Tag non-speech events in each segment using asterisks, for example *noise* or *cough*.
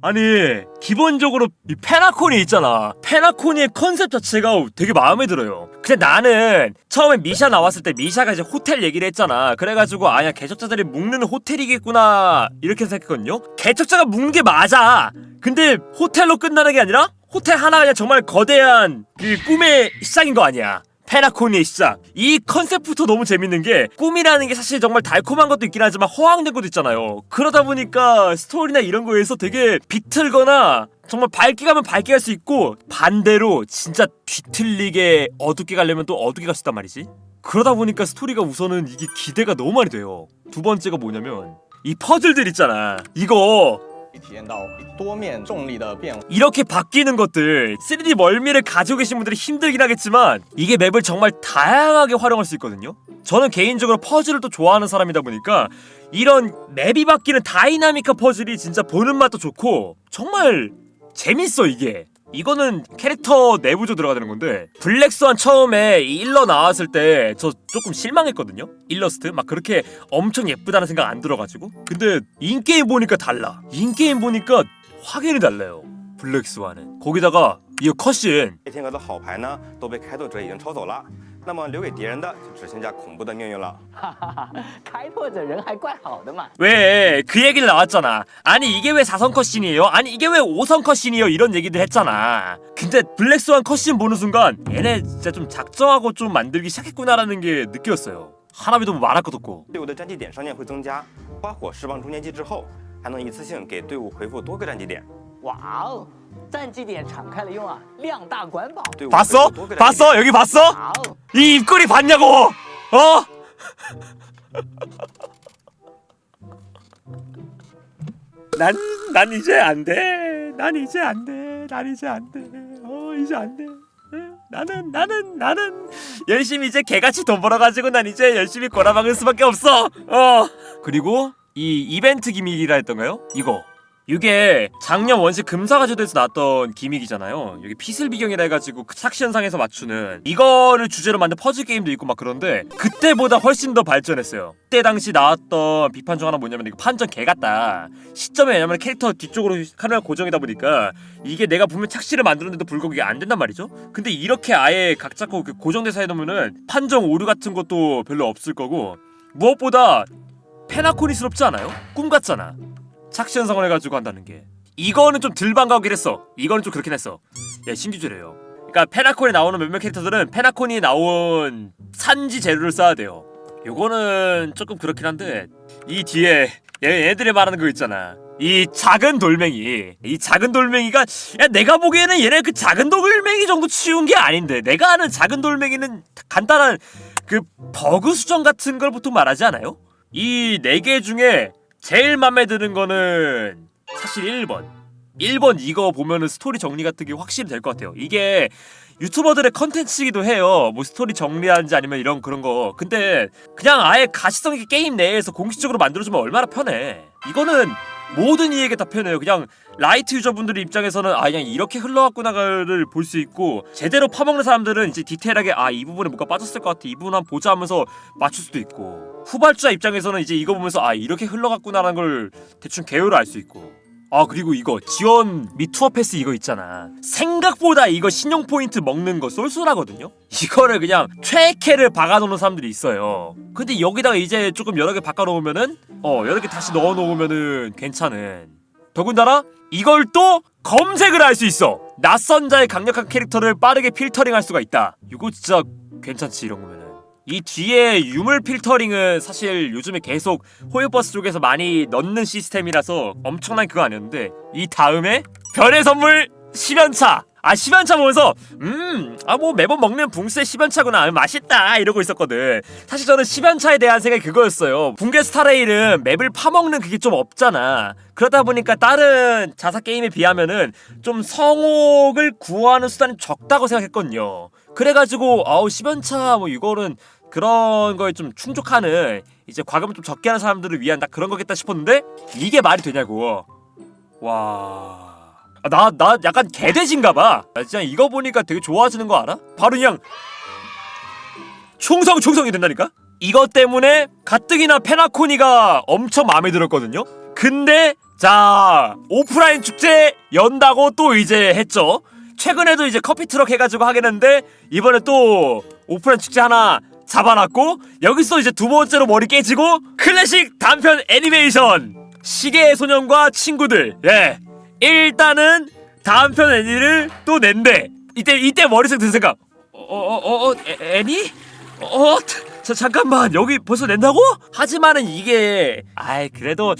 아니 기본적으로 이 페나코니 있잖아. 페나코니의 컨셉 자체가 되게 마음에 들어요. 근데 나는 처음에 미샤 나왔을 때 미샤가 이제 호텔 얘기를 했잖아. 그래가지고 아야 개척자들이 묵는 호텔이겠구나 이렇게 생각했거든요. 개척자가 묵는 게 맞아. 근데 호텔로 끝나는 게 아니라 호텔 하나 그냥 정말 거대한 그 꿈의 시작인 거 아니야 페나코니의 시작. 이 컨셉부터 너무 재밌는 게 꿈이라는 게 사실 정말 달콤한 것도 있긴 하지만 허황된 것도 있잖아요. 그러다 보니까 스토리나 이런 거에서 되게 비틀거나 정말 밝게 가면 밝게 갈 수 있고 반대로 진짜 뒤틀리게 어둡게 가려면 또 어둡게 갈 수 있단 말이지. 그러다 보니까 스토리가 우선은 이게 기대가 너무 많이 돼요. 두 번째가 뭐냐면 이 퍼즐들 있잖아. 이거 이렇게 바뀌는 것들 3D 멀미를 가지고 계신 분들이 힘들긴 하겠지만 이게 맵을 정말 다양하게 활용할 수 있거든요. 저는 개인적으로 퍼즐을 또 좋아하는 사람이다 보니까 이런 맵이 바뀌는 다이나믹한 퍼즐이 진짜 보는 맛도 좋고 정말 재밌어 이게. 이거는 캐릭터 내부조 들어가는 건데 블랙스완 처음에 이 일러 나왔을 때 저 조금 실망했거든요 일러스트 막 그렇게 엄청 예쁘다는 생각 안 들어가지고 근데 인게임 보니까 달라 인게임 보니까 확연히 달라요 블랙스완은 거기다가 이 컷신 黑天鹅的好牌呢都被开拓者已经抽走了， 那么留给敌人的就只剩下恐怖的命运了。哈哈哈，开拓者人还怪好的嘛。 왜 그 얘기를 나왔잖아 아니 이게 왜 4선 컷신이에요? 아니 이게 왜 5선 컷신이에요? 이런 얘기들 했잖아 근데 블랙스완 컷신 보는 순간 얘네 진짜 좀 작정하고 좀 만들기 시작했구나라는 게 느꼈어요 하나비도 뭐 말할 것도 없고 队伍的战绩点上限会增加，花火释放中间机之后，还能一次性给队伍回复多个战绩点。哇哦， 战绩点敞开了用啊，量大管饱。队伍 봤어? 回复多个战绩点 봤어? 여기 봤어? 哇哦， 이 입꼬리 봤냐고? 어? *laughs* 난, 난 이제 안 돼. 난 이제 안 돼. 난 이제 안 돼. 어, 이제 안 돼. 응? 나는, 나는, 나는 열심히 이제 개같이 돈 벌어가지고 난 이제 열심히 골아박을 수밖에 없어. 어. 그리고 이 이벤트 기믹이라 했던가요? 이거. 이게 작년 원시 금사가지도에서 나왔던 기믹이잖아요. 여기 피슬 비경이라 해가지고 그 착시현상에서 맞추는 이거를 주제로 만든 퍼즐 게임도 있고 막 그런데 그때보다 훨씬 더 발전했어요. 그때 당시 나왔던 비판 중 하나 뭐냐면 이거 판정 개 같다. 시점에 왜냐면 캐릭터 뒤쪽으로 카메라 고정이다 보니까 이게 내가 분명 착시를 만들었는데도 불구하고 이게 안 된단 말이죠. 근데 이렇게 아예 각 잡고 그 고정돼서 해놓으면은 판정 오류 같은 것도 별로 없을 거고 무엇보다 페나코니스럽지 않아요? 꿈 같잖아. 착시 현상을 해가지고 한다는 게. 이거는 좀덜 반가우긴 했어. 이거는 좀 그렇긴 했어. 야 신규주래요. 그러니까 페나콘에 나오는 몇몇 캐릭터들은 페나콘이 나온 산지 재료를 써야 돼요. 요거는 조금 그렇긴 한데 이 뒤에 얘, 얘들이 말하는 거 있잖아. 이 작은 돌멩이. 이 작은 돌멩이가 야 내가 보기에는 얘네 그 작은 돌멩이 정도 치운 게 아닌데 내가 아는 작은 돌멩이는 간단한 그 버그 수정 같은 걸 보통 말하지 않아요? 이 네 개 중에 제일 맘에 드는 거는 사실 1번. 1번 이거 보면은 스토리 정리 같은 게 확실히 될 것 같아요. 이게 유튜버들의 컨텐츠이기도 해요. 뭐 스토리 정리하는지 아니면 이런 그런 거. 근데 그냥 아예 가시성 있게 게임 내에서 공식적으로 만들어주면 얼마나 편해. 이거는 모든 이에게 다 편해요. 그냥 라이트 유저분들 입장에서는 아 그냥 이렇게 흘러갔구나를 볼 수 있고 제대로 파먹는 사람들은 이제 디테일하게 아 이 부분에 뭐가 빠졌을 것 같아 이 부분 한번 보자 하면서 맞출 수도 있고 후발주자 입장에서는 이제 이거 보면서 아 이렇게 흘러갔구나라는 걸 대충 개요를 알 수 있고 아 그리고 이거 지원 미 투어 패스 이거 있잖아. 생각보다 이거 신용 포인트 먹는 거 쏠쏠하거든요? 이거를 그냥 최애캐를 박아놓는 사람들이 있어요. 근데 여기다가 이제 조금 여러 개 바꿔놓으면은 어 여러 개 다시 넣어놓으면은 괜찮은. 더군다나 이걸 또 검색을 할 수 있어. 낯선 자의 강력한 캐릭터를 빠르게 필터링 할 수가 있다. 이거 진짜 괜찮지 이런 거면은 이 뒤에 유물 필터링은 사실 요즘에 계속 호요버스 쪽에서 많이 넣는 시스템이라서 엄청난 그거 아니었는데 이 다음에 별의 선물 10연차. 아 10연차 보면서 음 아 뭐 매번 먹는 붕스의 10연차구나. 음, 맛있다. 이러고 있었거든. 사실 저는 10연차에 대한 생각이 그거였어요. 붕괴 스타레일은 맵을 파먹는 그게 좀 없잖아. 그러다 보니까 다른 자사 게임에 비하면은 좀 성옥을 구하는 수단이 적다고 생각했거든요. 그래가지고 아우 10연차 뭐 이거는 그런 거에 좀 충족하는 이제 과금을 좀 적게 하는 사람들을 위한 딱 그런 거겠다 싶었는데 이게 말이 되냐고 와. 아, 나, 나 약간 개돼지인가봐. 나 진짜 이거 보니까 되게 좋아지는 거 알아? 바로 그냥 충성 충성이 된다니까? 이것 때문에 가뜩이나 페나코니가 엄청 마음에 들었거든요? 근데 자 오프라인 축제 연다고 또 이제 했죠 최근에도 이제 커피 트럭 해가지고 하겠는데 이번에 또 오프라인 축제 하나 잡아놨고 여기서 이제 두 번째로 머리 깨지고 클래식 단편 애니메이션 시계의 소년과 친구들. 예. 일단은 단편 애니를 또 낸대. 이때 이때 머릿속에 든 생각. 어어 어 어, 애- 애니? 어 자, 잠깐만. 여기 벌써 낸다고? 하지만은 이게 아이 그래도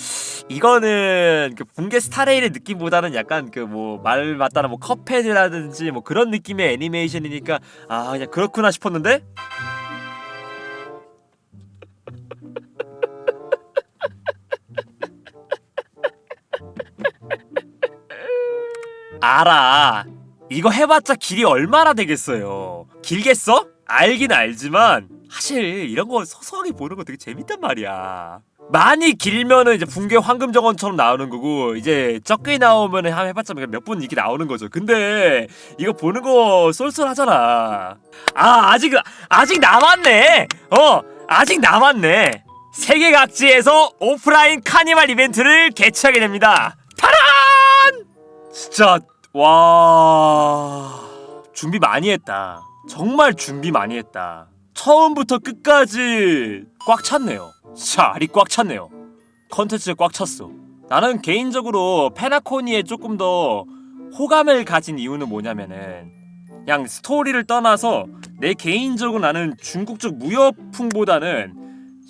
이거는 그 붕괴 스타레일의 느낌보다는 약간 그 뭐 말 맞다나 뭐 컵헤드라든지 뭐 그런 느낌의 애니메이션이니까 아 그냥 그렇구나 싶었는데 알아. 이거 해봤자 길이 얼마나 되겠어요. 길겠어? 알긴 알지만 사실 이런 거 소소하게 보는 거 되게 재밌단 말이야. 많이 길면은 이제 붕괴 황금 정원처럼 나오는 거고 이제 적게 나오면은 한 해봤자 몇 분 이렇게 나오는 거죠. 근데 이거 보는 거 쏠쏠하잖아. 아 아직 아직 남았네. 어 아직 남았네. 세계 각지에서 오프라인 카니발 이벤트를 개최하게 됩니다. 파란! 진짜 와 준비 많이 했다. 정말 준비 많이 했다. 처음부터 끝까지 꽉 찼네요. 진짜 알이 꽉 찼네요. 컨텐츠 꽉 찼어. 나는 개인적으로 페나코니에 조금 더 호감을 가진 이유는 뭐냐면은 그냥 스토리를 떠나서 내 개인적으로 나는 중국 쪽 무협풍보다는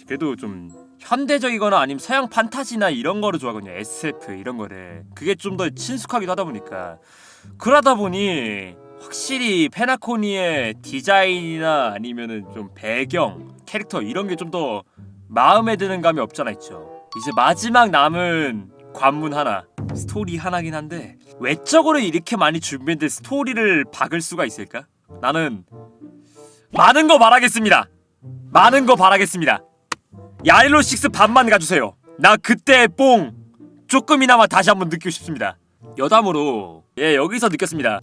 그래도 좀 현대적이거나 아니면 서양 판타지나 이런 거를 좋아하거든요 SF 이런 거를. 그게 좀 더 친숙하기도 하다 보니까. 그러다 보니 확실히 페나코니의 디자인이나 아니면은 좀 배경 캐릭터 이런 게 좀 더 마음에 드는 감이 없잖아 있죠. 이제 마지막 남은 관문 하나. 스토리 하나긴 한데 외적으로 이렇게 많이 준비했는데 스토리를 박을 수가 있을까? 나는 많은 거 바라겠습니다. 많은 거 바라겠습니다 야일로 식스 반만 가주세요. 나 그때 뽕 조금이나마 다시 한번 느끼고 싶습니다. 여담으로 예 여기서 느꼈습니다.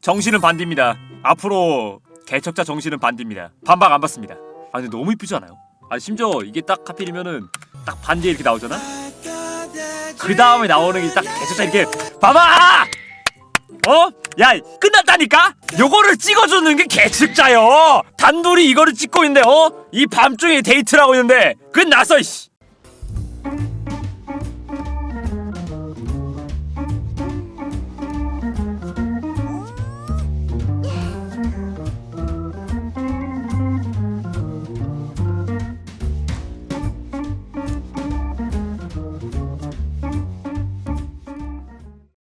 정신은 반디입니다. 앞으로 개척자 정신은 반디입니다. 반박 안 받습니다. 아 근데 너무 이쁘지 않아요? 아 심지어 이게 딱 하필이면은 딱 반디에 이렇게 나오잖아. 그 다음에 나오는 게 딱 개척자 이렇게 봐봐. 어? 야 끝났다니까? 요거를 찍어주는 게 개측자요 단둘이 이거를 찍고 있는데 어? 이 밤중에 데이트를 하고 있는데 끝났어 이씨